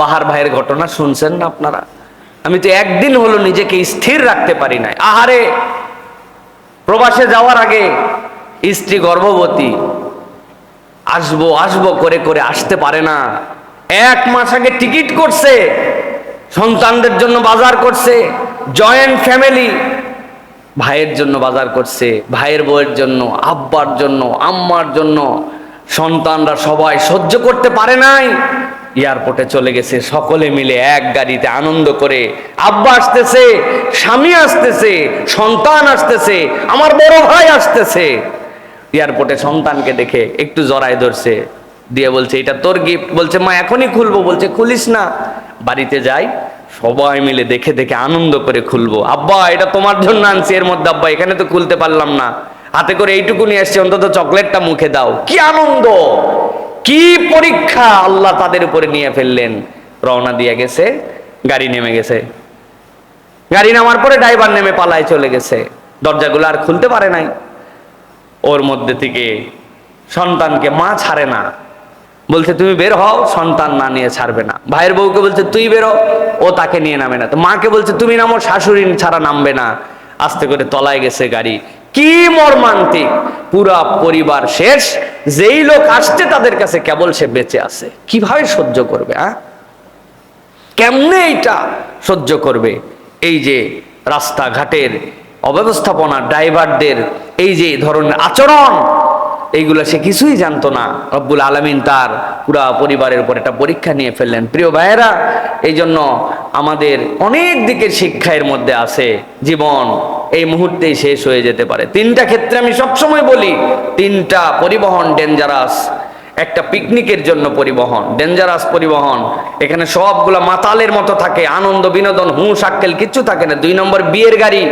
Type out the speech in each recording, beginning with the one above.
বাহার ভাইয়ের ঘটনা শুনছেন না আপনারা? আমি তো একদিন হলো নিজেকে স্থির রাখতে পারি নাই। আহারে, প্রবাসে যাওয়ার আগে স্ত্রী গর্ভবতী, আসব আসব, করে করে আসতে পারে না। এক মাস আগে টিকিট করছে, সন্তানদের জন্য বাজার করছে, জয়েন্ট ফ্যামিলি, ভাইয়ের জন্য বাজার করছে, ভাইয়ের বউয়ের জন্য, আব্বার জন্য, আম্মার জন্য, সন্তানরা সবাই সহ্য করতে পারে নাই। এয়ারপোর্টে চলে গেছে। সকলে মিলে এক গাড়িতে আনন্দ করে, আব্বা আসতেছে, স্বামী আসতেছে, সন্তান আসতেছে, আমার বড় ভাই আসতেছে। এয়ারপোর্টে সন্তানকে দেখে একটু জড়ায় ধরছে, দিয়ে বলছে, এটা তোর গিফট বলছে, মা, এখনই খুলবো। বলছে, খুলিস না। বাড়িতে যাই, সবাই মিলে দেখে দেখে আনন্দ করে খুলবো। আব্বা, এটা তোমার জন্য আনছি, এর মধ্যে আব্বা, এখানে তো খুলতে পারলাম না। হাতে করে এইটুকু নিয়ে এসছি, অন্তত চকলেটটা মুখে দাও। কি আনন্দ! কি পরীক্ষা আল্লাহ তাদের উপরে নিয়ে ফেললেন? রওনা দিয়ে গেছে, গাড়ি নেমে গেছে। গাড়ি নামার পরে ড্রাইভার নেমে পালায় চলে গেছে। দরজাগুলো আর খুলতে পারে নাই। ওর মধ্যে থেকে সন্তানকে মা ছাড়ে না। বলছে, তুমি বের হও, সন্তান না নিয়ে ছাড়বে না। ভাইয়ের বউকে বলছে, তুই বেরো ও তাকে নিয়ে নামে না। তো মাকে বলছে, তুমি নামো, শাশুড়ি ছাড়া নামবে না। আস্তে করে তলায় গেছে গাড়ি। কি মর্মান্তিক? পুরা পরিবার শেষ, যেই লোক আসছে তাদের কাছে কেবল সে বেঁচে আছে। কীভাবে সহ্য করবে হ্যাঁ কেমনে এইটা সহ্য করবে? এই যে রাস্তাঘাটের অব্যবস্থাপনা, ড্রাইভারদের এই যে ধরনের আচরণ, এইগুলো সে কিছুই জানতো না। রব্বুল আলমিন তার পুরা পরিবারের উপর একটা পরীক্ষা নিয়ে ফেললেন। প্রিয় ভাইয়েরা এই জন্য আমাদের অনেক দিকের শিক্ষা এর মধ্যে আছে জীবন। এই মুহূর্তেই শেষ হয়ে যেতে পারে। তিনটা ক্ষেত্রে আমি সবসময় বলি, তিনটা পরিবহন ডেঞ্জারাস একটা পিকনিকের জন্য পরিবহন ডেঞ্জারাস পরিবহন। এখানে সবগুলা মাতালের মতো থাকে, আনন্দ, বিনোদন, হুঁশ, আক্কেল, কিচ্ছু থাকে না। দুই নম্বর বিয়ের গাড়ি,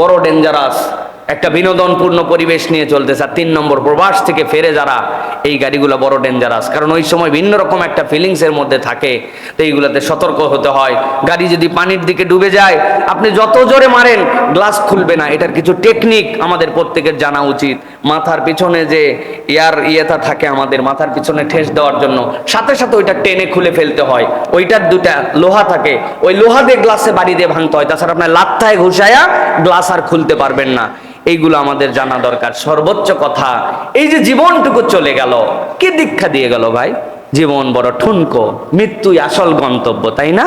বড় ডেঞ্জারাস একটা বিনোদনপূর্ণ পরিবেশ নিয়ে চলতেছে, আর তিন নম্বর প্রবাস থেকে ফেরে যারা এই গাড়িগুলো বড় ডেঞ্জারাস কারণ ওই সময় ভিন্ন রকম একটা ফিলিংস এর মধ্যে থাকে তো এইগুলোতে সতর্ক হতে হয়। গাড়ি যদি পানির দিকে ডুবে যায়, আপনি যত জোরে মারেন গ্লাস খুলবে না। এটার কিছু টেকনিক আমাদের প্রত্যেকের জানা উচিত। মাথার পিছনে যে ইয়ার ইয়েটা থাকে আমাদের, মাথার পিছনে ঠেস দেওয়ার জন্য, সাথে সাথে ওইটা টেনে খুলে ফেলতে হয়। ওইটার দুটা লোহা থাকে। ওই লোহা দিয়ে গ্লাসে বাড়ি দিয়ে ভাঙতে হয়। তাছাড়া আপনার লাত্তায় ঘুষায়া গ্লাস আর খুলতে পারবেন না। এইগুলো আমাদের জানা দরকার। সর্বোচ্চ কথা, এই যে জীবনটুকু চলে গেল, কি দীক্ষা দিয়ে গেল ভাই? জীবন বড় ঠুনকো, মৃত্যুই আসল গন্তব্য, তাই না?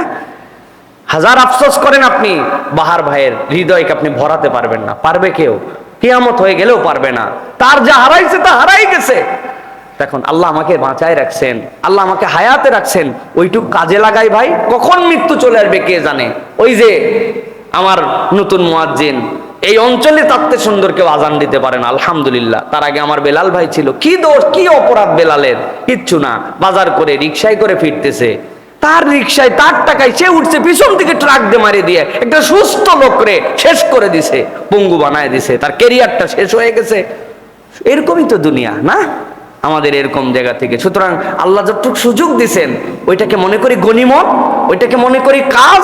হাজার আফসোস করেন আপনি, বাহার ভাইয়ের হৃদয়কে আপনি ভরাতে পারবেন না, পারবে কেউ? কিয়ামত হয়ে গেলেও পারবে না। তার যা হারাইছে তা হারাই গেছে। দেখুন, আল্লাহ আমাকে বাঁচায় রাখছেন, আল্লাহ আমাকে হায়াতে রাখছেন, ওইটুক কাজে লাগাই ভাই, কখন মৃত্যু চলে আসবে কে জানে? ওই যে আমার নতুন মুয়াজ্জিন এই অঞ্চলে তাত্তে সুন্দর কেউ আজান দিতে পারেন আলহামদুলিল্লাহ। তার আগে আমার বেলাল ভাই ছিল। কি দোষ, কি অপরাধ বেলালের? কিচ্ছু না। বাজার করে রিক্সায় করে ফিরতেছে। তার রিক্সায় তার টাকায় সে উঠছে, পিছন থেকে ট্রাক দিয়ে মারিয়ে দিয়ে। একটা সুস্থ লোকরে শেষ করে দিছে, পঙ্গু বানায় দিছে। তার কেরিয়ারটা শেষ হয়ে গেছে। এরকমই তো দুনিয়া, না? আমাদের এরকম জায়গা থেকে। সুতরাং আল্লাহ যতটুকু সুযোগ দিছেন, ওইটাকে মনে করি গনিমত ওইটাকে মনে করি কাজ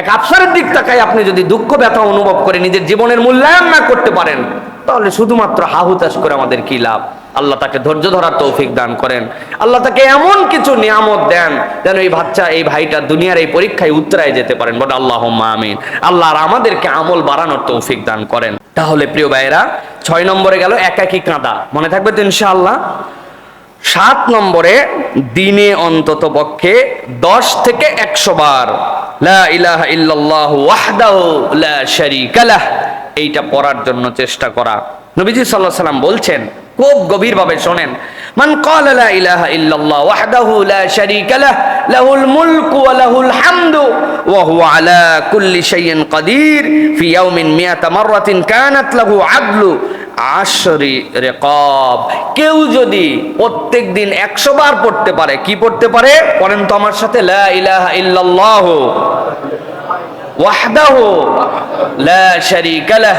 এক আফসারের দিক তাকায় আপনি যদি দুঃখ, ব্যথা অনুভব করে নিজের জীবনের মূল্যায়ন না করতে পারেন, তাহলে শুধুমাত্র হাহুতাশ করে আমাদের কি লাভ? আল্লাহ তাকে ধৈর্য ধরার তৌফিক দান করেন। আল্লাহ তাকে এমন কিছু নিয়ামত দেন যেন এই বাচ্চা, এই ভাইটা দুনিয়ার এই পরীক্ষায় উত্তরায় যেতে পারেন। বলে আল্লাহ আমিন। আল্লাহ আর আমাদেরকে আমল বাড়ানোর তৌফিক দান করেন। তাহলে প্রিয় ভাইয়েরা, ছয় নম্বরে গেল একাকি কাঁদা। মনে থাকবে তো ইনশাআল্লাহ? সাত নম্বরে দিনে অন্তত পক্ষে দশ থেকে একশো বার এইটা পড়ার জন্য চেষ্টা করা। নবীজি সাল্লাহ সাল্লাম বলছেন খুব গভীরভাবে শোনেন। মান লা ইলাহা ইল্লাল্লাহ ওয়াহদাহু লা শারীকা লাহ, লাহুল মুলকু ওয়া লাহুল হামদু, ওয়া হুয়া আলা কুল্লি শাইইন কাদির, ফি ইয়াউমিন মিয়াতা মাররাতিন কানাত লাহু আদলু আশরি রেকব। কেউ যদি প্রত্যেক দিন একশো বার পড়তে পারে, কি পড়তে পারে? পড়েন তো আমার সাথে, লা ইলাহা ইল্লাল্লাহ, ওয়াহদাহু লা শারীকা লাহ,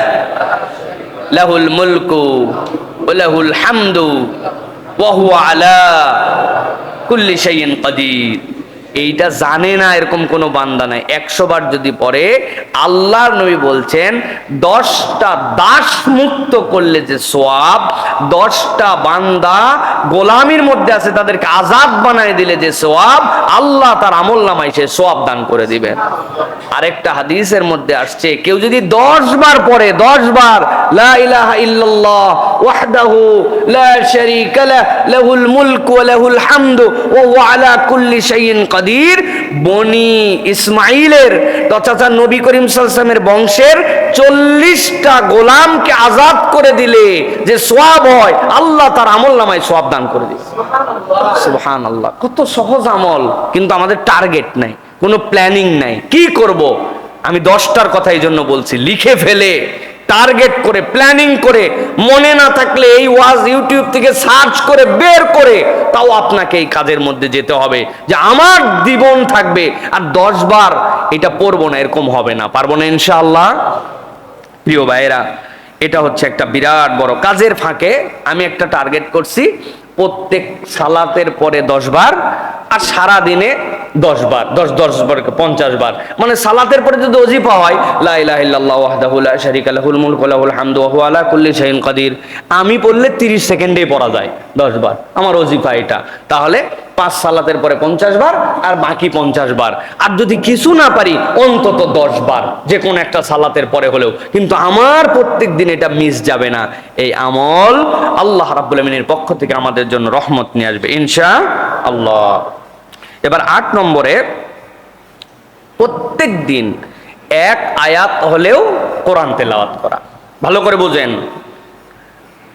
লাহুল মুলকু। ওয়া লাহুল হামদু এইটা জানে না এরকম কোনো বান্দা নাই। একশো বার যদি পড়ে, আল্লাহর নবী বলছেন, দশটা দাস মুক্ত করলে যে সোয়াব, দশটা বান্দা গোলামির মধ্যে আছে, তাদেরকে আজাদ বানায় দিলে যে সোয়াব, আল্লাহ তার আমল নামায় সে সোয়াব দান করে দিবেন আরেকটা হাদিসের মধ্যে আসছে, কেউ যদি দশ বার পড়ে, দশ বার, লা শারীকা লাহ লাহুল মুলকু ওয়া লাহুল হামদু ওয়া হুয়া আলা কুল্লি শাইইন কাদির। বনি ইসমাইলের তথা নবী করিম ওয়াসাল্লামের বংশের চল্লিশটা গোলামকে আজাদ করে দিলে যে সোয়াব হয় আল্লাহ তার আমল নামায় সোয়াব দান করে দিবে সুবহান আল্লাহ কত সহজ আমল কিন্তু আমাদের টার্গেট নাই কোনো প্ল্যানিং নাই। কি করব? আমি দশটার কথা এই জন্য বলছি লিখে ফেলে। টার্গেট করে, প্ল্যানিং করে, মনে না থাকলে এই ওয়াজ ইউটিউব থেকে সার্চ করে, বের করে, তাও আপনাকে এই কাজের মধ্যে যেতে হবে। যে আমার জীবন থাকবে আর দশ বার এটা পড়ব না, এরকম হবে না। পারব না ইনশাআল্লাহ? প্রিয় ভাইয়েরা, এটা হচ্ছে একটা বিরাট বড় কাজের ফাঁকে আমি একটা টার্গেট করছি। প্রত্যেক সালাতের পরে দশ বার আর সারা দিনে দশ বার, দশ দশ বার, পঞ্চাশ বার। মানে সালাতের পরে যদি অজিফা হয় আমি পড়লে 30 সেকেন্ডেই পড়া যায়, দশ বার। আমার অজিফা এটা। তাহলে পাঁচ সালাতের পরে পঞ্চাশ বার আর বাকি পঞ্চাশ বার। আর যদি কিছু না পারি, অন্তত দশ বার, যে কোনো একটা সালাতের পরে হলেও। কিন্তু আমার প্রত্যেক দিন এটা মিস যাবে না। এই আমল আল্লাহ রাব্বুল আমিনের পক্ষ থেকে আমাদের জন্য রহমত নিয়ে আসবে ইনশা আল্লাহ এবার আট নম্বরে, প্রত্যেক দিন এক আয়াত হলেও কোরআন তেলাওয়াত করা। ভালো করে বুঝেন।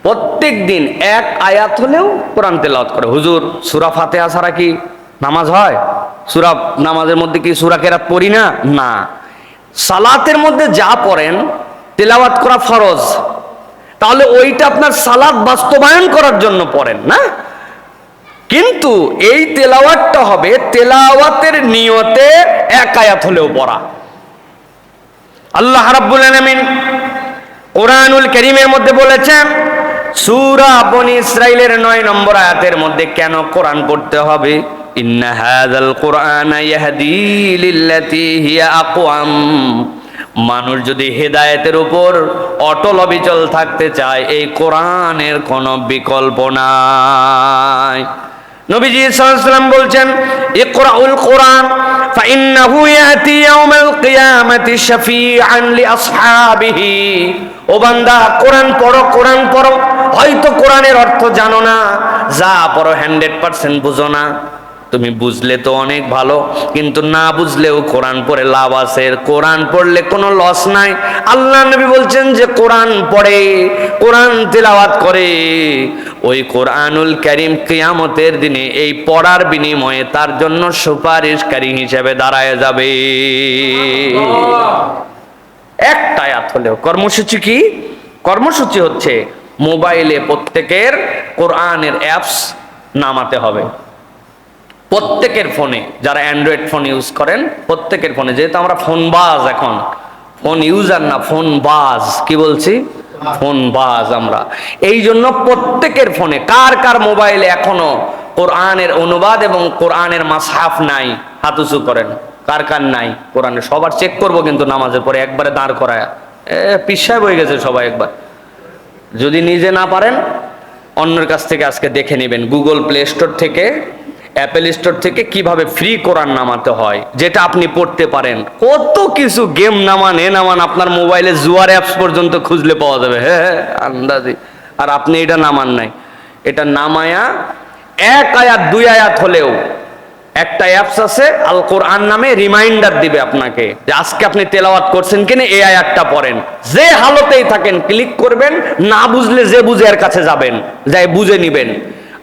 প্রত্যেক দিন এক আয়াত হলেও কোরআন তেলাওয়াত করে। হুজুর, সুরা ফাতেহা ছাড়া কি নামাজ হয়? সুরা, নামাজের মধ্যে কি সুরা কেরাত পড়ি না? না। সালাতের মধ্যে যা পড়েন, তেলাওয়াত করা ফরজ। তাহলে ওইটা আপনার সালাদ বাস্তবায়ন করার জন্য পড়েন, না? কিন্তু এই তেলাওয়াতটা হবে তেলাওয়াতের নিয়তে এক আয়াত হলেও পড়া। আল্লাহ রাব্বুল আলামিন কোরআনুল করিমের মধ্যে বলেছেন, সূরা বনি ইসরাইলের নয় নম্বর আয়াতের মধ্যে কেন কোরআন পড়তে হবে? ইন্না হাযাল কোরআনা ইয়াহদি লিল্লাতি হিয়া আকওয়াম। মানুষ যদি হেদায়েতের উপর অটল অবিচল থাকতে চায়, এই কোরআনের কোনো বিকল্প নাই। নবীজি সাল্লাল্লাহু বলছেন, ইকরাউল কোরআন, ফাইন্নাহু ইয়াতি ইয়াউমাল কিয়ামাতি শাফিআন লিআসহাবিহি। ও বান্দা, কোরআন পড়ো কোরআন পড়ো, হয়তো কোরআনের অর্থ জানো না, যা পড়ো হান্ড্রেড পার্সেন্ট বুঝো না। তুমি বুঝলে তো অনেক ভালো, কিন্তু না বুঝলেও কোরআন পড়ে লাভ আছে। কোরআন পড়লে কোনো লস নাই। আল্লাহ নবী বলছেন যে কোরআন পড়ে, কোরআন তেলাওয়াত করে। ওই কোরআনুল করিম কিয়ামতের দিনে এই পড়ার বিনিময়ে তার জন্য সুপারিশকারী হিসেবে দাঁড়ায় যাবে। একটা আয়াত হলেও, কর্মসূচি কি? কর্মসূচি হচ্ছে মোবাইলে প্রত্যেকের কোরআনের অ্যাপস নামাতে হবে। প্রত্যেকের ফোনে যারা অ্যান্ড্রয়েড ফোন ইউজ করেন, প্রত্যেকের ফোনে, যেহেতু আমরা ফোন বাজ এখন, ফোন ইউজার না, ফোন বাজ, কি বলছি? ফোন বাজ আমরা। এই জন্য প্রত্যেকের ফোনে, কার কার মোবাইলে এখনও কোরআনের অনুবাদ এবং কোরআনের মাসহাফ নাই, হাত করেন। কার কার নাই কোরআনের সবার চেক করব কিন্তু নামাজের পরে একবারে দাঁড় করায়। পিসায় বয়ে গেছে সবাই একবার। যদি নিজে না পারেন, অন্যের কাছ থেকে আজকে দেখে নেবেন। গুগল প্লে স্টোর থেকে অ্যাপেল স্টোর থেকে কীভাবে ফ্রি কোরআন নামাতে হয়, যেটা আপনি পড়তে পারেন। কত কিছু গেম নামান, এ নামান, আপনার মোবাইলে জুয়ার অ্যাপস পর্যন্ত খুঁজলে পাওয়া যাবে। হ্যাঁ হ্যাঁ আন্দাজি। আর আপনি এটা নামান নাই। এটা নামায়া এক আয়াত, দুই আয়াত হলেও একটা অ্যাপস আছে, আল কোরআন নামে রিমাইন্ডার দিবে আপনাকে যে আজকে আপনি তেলাওয়াত করছেন কিনা, এই আয়াতটা পড়েন। যে হালতেই থাকেন ক্লিক করবেন, না বুঝলে যে বুঝে এর কাছে যাবেন, যাই বুঝে নিবেন।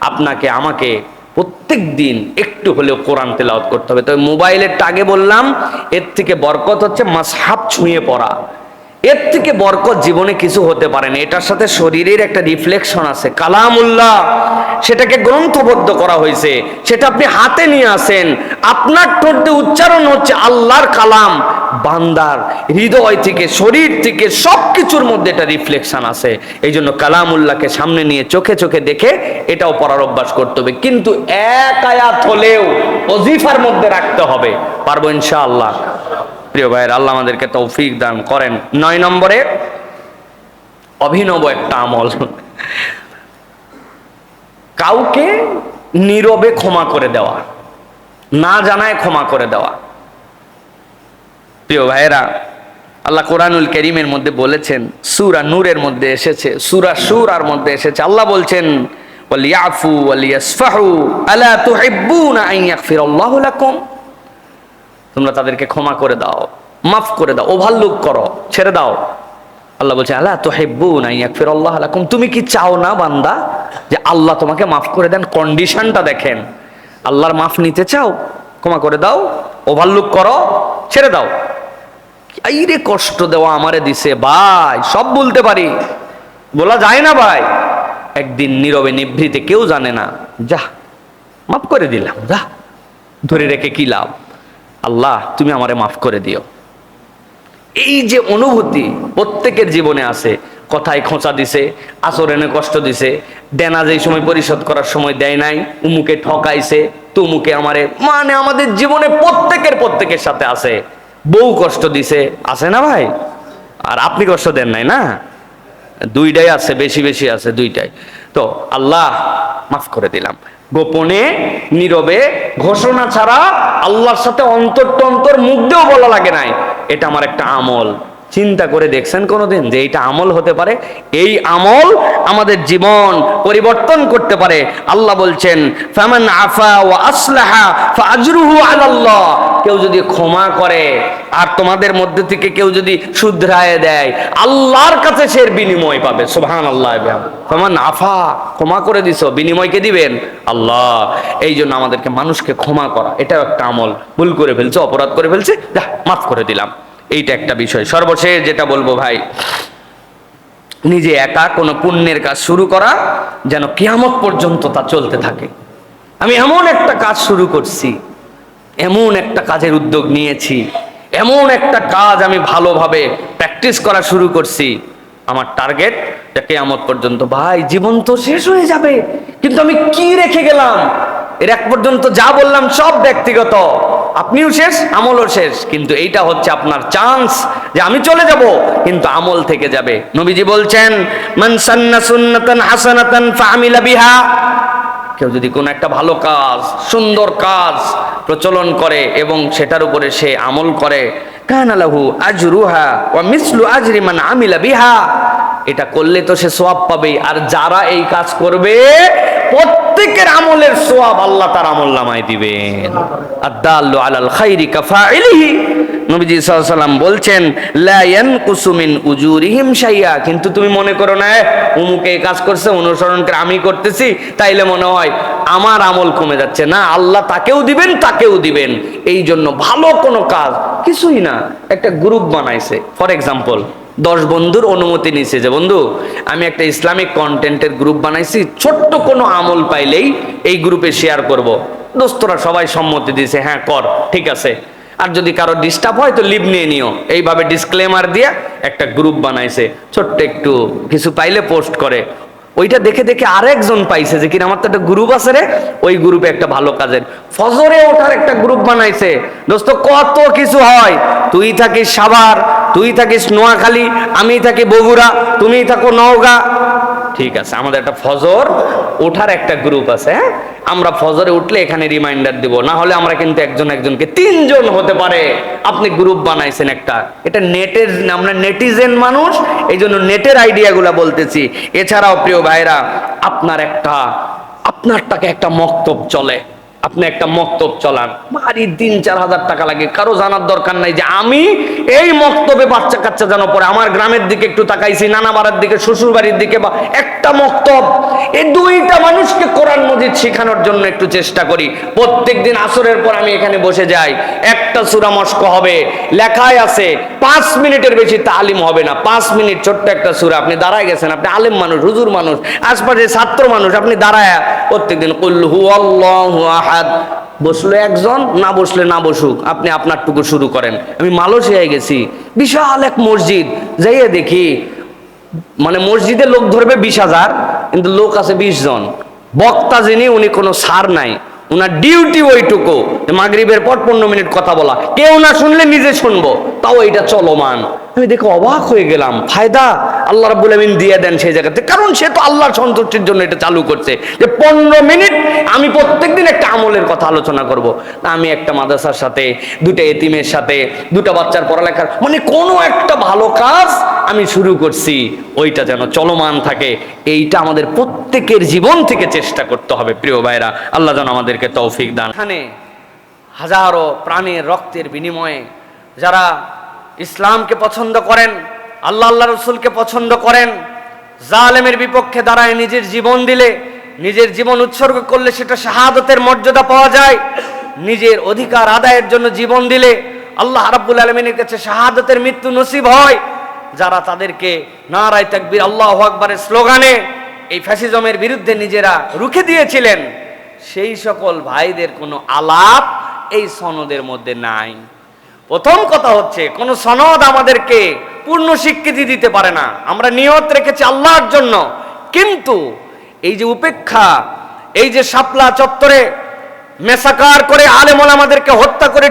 আপনাকে, আমাকে প্রত্যেক দিন একটু হলেও কোরআন তেলাওয়াত করতে হবে। তবে মোবাইলের টাগে বললাম, এর থেকে বরকত হচ্ছে মাসহাব ছুঁয়ে পড়া। এর থেকে বরকত জীবনে কিছু হতে পারে না। এটার সাথে শরীরের একটা রিফ্লেকশন আছে। কালামুল্লাহ, সেটাকে গ্রন্থবদ্ধ করা হয়েছে। সেটা আপনি হাতে নিয়ে আসেন। আপনার ঠোঁটে উচ্চারণ হচ্ছে আল্লাহর কালাম। বান্দার হৃদয় থেকে, শরীর থেকে সব কিছুর মধ্যে এটা রিফ্লেকশন আছে এই জন্য কালামুল্লাহকে সামনে নিয়ে চোখে চোখে দেখে এটাও পড়ার অভ্যাস করতে হবে। কিন্তু এক আয়াত হলেও অজিফার মধ্যে রাখতে হবে। পারব ইনশাআল্লাহ। প্রিয় ভাইয়ের, আল্লাহ আমাদেরকে তৌফিক দান করেন। নয় নম্বরে, অভিনব একটা আমল। কাউকে নীরবে ক্ষমা করে দেওয়া, না জানায় ক্ষমা করে দেওয়া। প্রিয় ভাইয়েরা, আল্লাহ কোরআনুল করিমের মধ্যে বলেছেন, সুরা নূরের মধ্যে এসেছে, সুরা সুরার মধ্যে এসেছে। আল্লাহ বলছেন তোমরা তাদেরকে ক্ষমা করে দাও, মাফ করে দাও, ওভারলুক করো, ছেড়ে দাও। আল্লাহ বলছে আল্লাহ তো হেব্বু নাই আল্লাহ আলাকুম তুমি কি চাও না বান্দা, যে আল্লাহ তোমাকে মাফ করে দেন? কন্ডিশনটা দেখেন। আল্লাহর মাফ নিতে চাও, ক্ষমা করে দাও, ওভারলুক করো, ছেড়ে দাও। এই রে কষ্ট দেওয়া আমারে দিছে, ভাই, সব বলতে পারি। বলা যায় না, ভাই। একদিন নীরবে নিভৃতে কেউ জানে না। যা, মাফ করে দিলাম, যা। ধরে রেখে কি লাভ? আল্লাহ, তুমি আমারে মাফ করে দিও। এই যে অনুভূতি প্রত্যেকের জীবনে আছে। কথায় খোঁচা দিছে, আচরণে কষ্ট দিছে। দেনা যেই সময় পরিশোধ করার সময় দেয় নাই, উমুকে ঠকাইছে, তুমুকে আমারে মানে আমাদের জীবনে প্রত্যেকের প্রত্যেকের সাথে আছে। বউ কষ্ট দিছে, আছে না ভাই? আর আপনি কষ্ট দেন নাই না? দুইটাই আছে, বেশি বেশি আছে, দুইটাই। তো আল্লাহ, মাফ করে দিলাম। গোপনে, নীরবে, ঘোষণা ছাড়া আল্লাহর সাথে অন্তর টন্তর মুখ দিয়েও বলা লাগে নাই। এটা আমার একটা আমল। চিন্তা করে দেখছেন কোনোদিন যে এইটা আমল হতে পারে? এই আমল আমাদের জীবন পরিবর্তন করতে পারে। আল্লাহ বলছেন, ফামান আফা ও আসলাহা ফাজরুহু আলাল্লাহ। কেউ যদি ক্ষমা করে, আর তোমাদের মধ্যে থেকে কেউ যদি শুধরায় দেয়, আল্লাহর কাছে সে বিনিময় পাবে। সুবহান আল্লাহ ফামান আফা, ক্ষমা করে দিছো, বিনিময় কে দিবেন? আল্লাহ, এই জন্য আমাদেরকে মানুষকে ক্ষমা করা, এটাও একটা আমল। ভুল করে ফেলছে, অপরাধ করে ফেলছে, যা, মাফ করে দিলাম। এইটা একটা বিষয়। সর্বশেষ যেটা বলব ভাই, নিজে একা কোনো পুণ্যের কাজ শুরু করা যেন কিয়ামত পর্যন্ত তা চলতে থাকে। আমি এমন একটা কাজ শুরু করছি, এমন একটা কাজের উদ্যোগ নিয়েছি, এমন একটা কাজ আমি ভালোভাবে প্র্যাকটিস করা শুরু করছি। আমার টার্গেট যে কেয়ামত পর্যন্ত, ভাই, জীবন তো শেষ হয়ে যাবে, কিন্তু আমি কি রেখে গেলাম? এর এক পর্যন্ত যা বললাম সব ব্যক্তিগত। আপনিও শেষ, আমলও শেষ, কিন্তু এইটা হচ্ছে আপনার চান্স যে আমি চলে যাব, কিন্তু আমল থেকে যাবে। নবীজি বলছেন, মান সান্না সুন্নাতান হাসানাতান ফাআমিলা বিহা। কেউ যদি কোনো একটা ভালো কাজ, সুন্দর কাজ প্রচলন করে এবং সেটার উপরে সে আমল করে কানালাহু আজরুহা ওয়া মিসলু আজরি মান আমিলা বিহা। এটা করলে তো সে সোয়াব পাবে আর যারা এই কাজ করবে প্রত্যেকের আমলের সোয়াব আল্লাহ তার আমল নামায় দিবেন। আদাল্লু আলাল খাইরি কাফাইলিহি নবীজি সাল্লাম বলছেন লা ইয়ানকুসু মিন উজুরিহিম শাইয়া। কিন্তু তুমি মনে করো না এ, অমুকে এই কাজ করছে অনুসরণ করে আমি করতেছি তাইলে মনে হয় আমার আমল কমে যাচ্ছে। না আল্লাহ তাকেও দিবেন তাকেও দিবেন। এই জন্য ভালো কোনো কাজ কিছুই না। একটা গ্রুপ বানাইছে। ফর এক্সাম্পল দশ বন্ধুর অনুমতি নিছে যে, বন্ধু, আমি একটা ইসলামিক কন্টেন্টের গ্রুপ বানাইছি, ছোট্ট কোনো আমল পাইলেই এই গ্রুপে শেয়ার করব। দোস্তরা সবাই সম্মতি দিয়েছে হ্যাঁ কর, ঠিক আছে। আর যদি কারও ডিস্টার্ব হয়, তো লিভ নিয়ে নিও। এইভাবে ডিসক্লেমার দিয়ে একটা গ্রুপ বানাইছে। ছোট্ট একটু কিছু পাইলে পোস্ট করে। ওইটা দেখে দেখে আরেকজন পাইছে যে কিনা আমার তো একটা গ্রুপ আছে রে, ওই গ্রুপে একটা ভালো কাজের। ফজরে ওঠার একটা গ্রুপ বানাইছে। দোস্ত, কত কিছু হয়। তুই থাকিস সাভার, তুই থাকিস নোয়াখালী, আমি থাকি বগুড়া তুমি থাকো নওগাঁ ঠিক আছে, আমাদের একটা ফজর ওঠার একটা গ্রুপ আছে হ্যাঁ? আমরা ফজরে উঠলে এখানে রিমাইন্ডার দিব, না হলে আমরা কিন্তু একজন একজনকে তিনজন হতে পারে। আপনি গ্রুপ বানাইছেন একটা, এটা নেটের, আমরা নেটিজেন মানুষ এই জন্য নেটের আইডিয়াগুলা বলতেছি। এছাড়াও প্রিয় ভাইরা আপনার একটা, আপনারটাকে একটা মক্তব চলে। আপনি একটা মক্তব চলান। ভারী তিন, চার হাজার টাকা লাগে। কারও জানার দরকার নাই যে আমি এই মক্তবে বাচ্চা কাচ্চা যেন পরে আমার গ্রামের দিকে একটু তাকাইছি, নানা বাড়ার দিকে শ্বশুর বাড়ির দিকে বা একটা মক্তব। এই দুইটা মানুষকে কোরআন মজিদ শেখানোর জন্য একটু চেষ্টা করি। প্রত্যেক দিন আসরের পর আমি এখানে বসে যাই। একটা সুরা মস্ক হবে। লেখায় আছে, পাঁচ মিনিটের বেশি তালিম হবে না। পাঁচ মিনিট ছোট্ট একটা সুরা। আপনি দাঁড়ায় গেছেন, আপনি আলেম মানুষ, হুজুর মানুষ আশপাশে ছাত্র মানুষ, আপনি দাঁড়ায় প্রত্যেকদিন কুল হু আল্লাহু আহাদ। বসল একজন, না বসলে না বসুক। আপনি আপনারটুকু শুরু করেন। আমি মালয়েশিয়ায় গেছি। বিশাল এক মসজিদ। যাইয়ে দেখি মানে মসজিদে লোক ধরবে বিশ হাজার, কিন্তু লোক আছে বিশ জন। বক্তা যিনি, উনি কোনো সার নাই। ওনার ডিউটি ওইটুকু। মাগরিবের পর পনেরো মিনিট কথা বলা। কেউ না শুনলে নিজে শুনব। তাও এটা চলমান। আমি দেখে অবাক হয়ে গেলাম। ফায়দা আল্লাহ রাব্বুল আমিন দিয়ে দেন সেই জায়গাতে। কারণ সে তো আল্লাহর সন্তুষ্টির জন্য এটা চালু করছে। যে পনেরো মিনিট আমি প্রত্যেকদিন একটা আমলের কথা আলোচনা করব। আমি একটা মাদ্রাসার সাথে দুটা এতিমের সাথে দুটা বাচ্চার পড়ালেখার। মানে কোনো একটা ভালো কাজ আমি শুরু করছি, ওইটা যেন চলমান থাকে। এইটা আমাদের প্রত্যেকের জীবন থেকে চেষ্টা করতে হবে, প্রিয় ভাইরা আল্লাহ যেন আমাদেরকে তৌফিক দান। এখানে হাজারো প্রাণের রক্তের বিনিময়ে যারা ইসলামকে পছন্দ করেন, আল্লাহ আল্লাহ রসুলকে পছন্দ করেন, জালেমের বিপক্ষে দাঁড়ায় নিজের জীবন দিলে, নিজের জীবন উৎসর্গ করলে সেটা শাহাদতের মর্যাদা পাওয়া যায়, নিজের অধিকার আদায়ের জন্য জীবন দিলে, আল্লাহ রাব্বুল আলমিনের কাছে শাহাদতের মৃত্যু নসিব হয় যারা তাদেরকে নারায় তাকবীর, আল্লাহ আকবরের স্লোগানে এই ফ্যাসিজমের বিরুদ্ধে নিজেরা রুখে দিয়েছিলেন, সেই সকল ভাইদের কোনো আলাপ এই সনদের মধ্যে নাই। প্রথম কথা হচ্ছে, কোন সনদ আমাদেরকে পূর্ণ স্বীকৃতি দিতে পারে না। আমরা নিয়ত রেখেছি আল্লাহর জন্য। কিন্তু এই যে উপেক্ষা, এই যে শাপলা চত্বরে মেসাকার করে আলেমল আমাদেরকে হত্যা করে